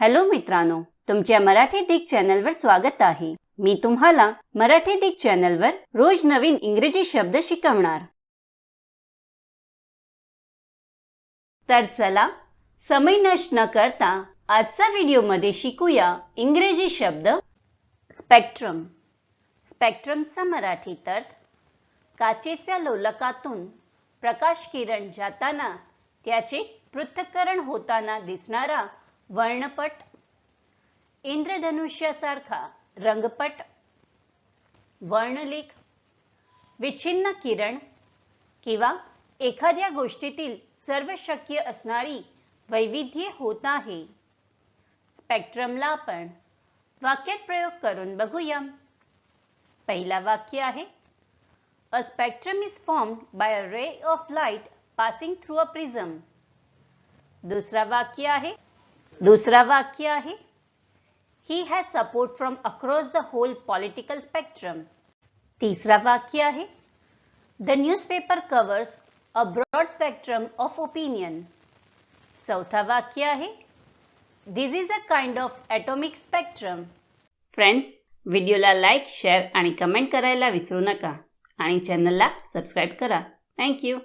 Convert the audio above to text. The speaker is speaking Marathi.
हॅलो मित्रांनो तुमच्या मराठी दिग चॅनलवर स्वागत आहे. मी तुम्हाला मराठी दिग चॅनलवर रोज नवीन इंग्रजी शब्द शिकवणार. तर चला समय नष्ट न करता आजचा व्हिडिओमध्ये शिकूया इंग्रजी शब्द स्पेक्ट्रम. स्पेक्ट्रमचा मराठीत अर्थ काचेच्या लोलकातून प्रकाश किरण जाताना त्याचे पृथ्थकरण होताना दिसणारा वर्णपट इंद्रधनुष्यासारखा रंगपट वर्णलेख विच्छिन्न किरण किंवा एखाद्या गोष्टीतील सर्व शक्य असणारी वैविध्य होत आहे. स्पेक्ट्रमला आपण वाक्यात प्रयोग करून बघूया. पहिला वाक्य आहे a spectrum is form by a ray of light passing through a prism दुसरा वाक्य आहे दुसरा वाक्य आहे he has support from across the whole political spectrum तिसरा वाक्य आहे the newspaper covers a broad spectrum of opinion चौथा वाक्य आहे this is a kind of atomic spectrum friends व्हिडिओला लाईक शेअर आणि कमेंट करायला विसरू नका आणि चॅनलला सबस्क्राईब करा. थँक्यू